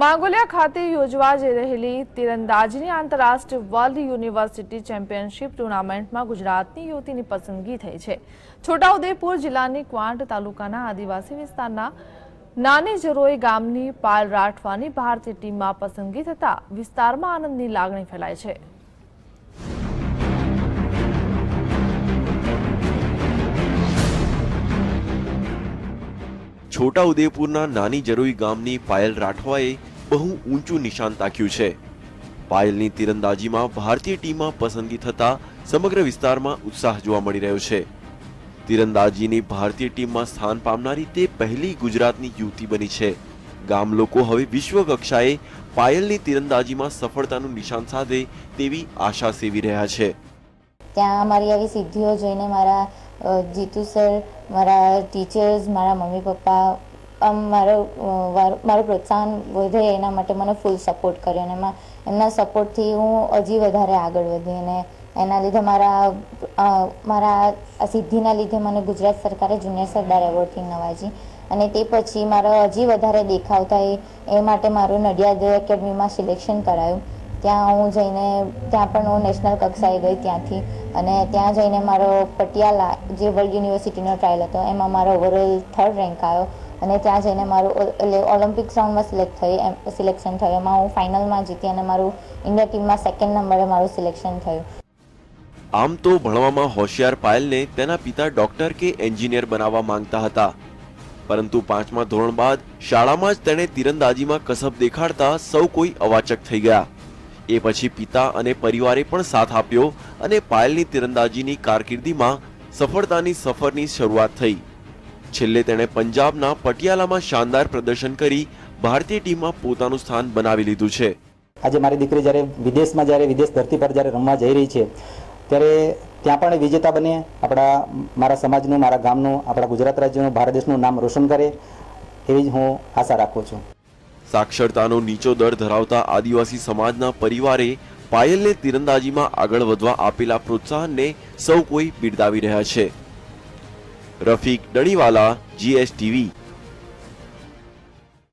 માંગોલિયા ખાતે યોજવા જઈ રહેલી તીરંદાજીની આંતરરાષ્ટ્રીય વર્લ્ડ યુનિવર્સિટી ચેમ્પિયનશિપ ટુર્નામેન્ટમાં ગુજરાતની યુવતીની પસંદગી થઈ છે. છોટાઉદેપુર જિલ્લાની ક્વાંટ તાલુકાના આદિવાસી વિસ્તારના નાની જરોઈ ગામની પાલ રાઠવાની ભારતીય ટીમમાં પસંદગી થતા વિસ્તારમાં આનંદની લાગણી ફેલાય છે. છોટા ઉદેપુરના નાની જરોઈ ગામની પાયલ રાઠવાએ બહુ ઊંચું નિશાન તાક્યું છે. પાયલની તીરંદાજીમાં ભારતીય ટીમમાં પસંદગી થતા સમગ્ર વિસ્તારમાં ઉત્સાહ જોવા મળી રહ્યો છે. તીરંદાજીની ભારતીય ટીમમાં સ્થાન પામનારી તે પહેલી ગુજરાતની યુવતી બની છે. ગામ લોકો હવે વિશ્વ કક્ષાએ પાયલની તીરંદાજીમાં સફળતાનું નિશાન સાધે તેવી આશા સેવી રહ્યા છે. ત્યાં અમારી આવી સિદ્ધિઓ જોઈને મારા જીતુ સર, મારા ટીચર્સ મારા મમ્મી પપ્પા, આમ મારો મારો પ્રોત્સાહન વધે એના માટે મને ફૂલ સપોર્ટ કર્યો અને એમાં, એમના સપોર્ટથી હું હજી વધારે આગળ વધી અને એના લીધે મારા મારા, આ સિદ્ધિના લીધે મને ગુજરાત સરકારે જુનિયર સરદાર એવોર્ડથી નવાજી અને તે પછી મારો હજી વધારે દેખાવ થાય એ માટે મારું નડિયાદ એકેડમીમાં સિલેક્શન કરાયું. ત્યાં હું જઈને, ત્યાં પણ હું નેશનલ કક્ષાએ ગઈ ત્યાંથી. અને ત્યાં જઈને મારો પટિયાલા જે વર્લ્ડ યુનિવર્સિટીનો ટ્રાયલ હતો, એમાં મારો ઓવરઓલ થર્ડ રેન્ક આવ્યો. અને ત્યાં જઈને મારું એટલે ઓલિમ્પિક્સ રાઉન્ડમાં સિલેક્ટ થઈ એમ સિલેક્શન થયું. એમાં હું ફાઇનલમાં જીતી અને મારું ઇન્ડિયા ટીમમાં સેકન્ડ નંબરે મારું સિલેક્શન થયું. આમ તો ભણવામાં હોશિયાર પાયલને તેના પિતા ડોક્ટર કે એન્જિનિયર બનાવવા માંગતા હતા. પરંતુ પાંચમા ધોરણ બાદ શાળામાં જ તેણે તીરંદાજીમાં કસબ દેખાડતા સૌ કોઈ અવાચક થઈ ગયા. એ પછી પિતા અને પરિવારે પણ સાથ આપ્યો અને પાયલની તીરંદાજીની કારકિર્દીમાં સફળતાની સફરની શરૂઆત થઈ. છેલ્લે તેણે પંજાબના પટિયાલામાં શાનદાર પ્રદર્શન કરી ભારતીય ટીમમાં પોતાનું સ્થાન બનાવી લીધું છે. આજે મારી દીકરી જ્યારે વિદેશમાં જ્યારે વિદેશ ધરતી પર જ્યારે રમવા જઈ રહી છે, ત્યારે ત્યાં પણ વિજેતા બને, આપણા મારા સમાજનું, મારા ગામનું, આપણા ગુજરાત રાજ્યનું, ભારત દેશનું નામ રોશન કરે, એવી જ હું આશા રાખું છું. સાક્ષરતાનો નીચો દર ધરાવતા આદિવાસી સમાજના પરિવારે પાયલને તીરંદાજીમાં આગળ વધવા આપેલા પ્રોત્સાહનને સૌ કોઈ બિરદાવી રહ્યા છે. રફીક ડણીવાલા જીએસટીવી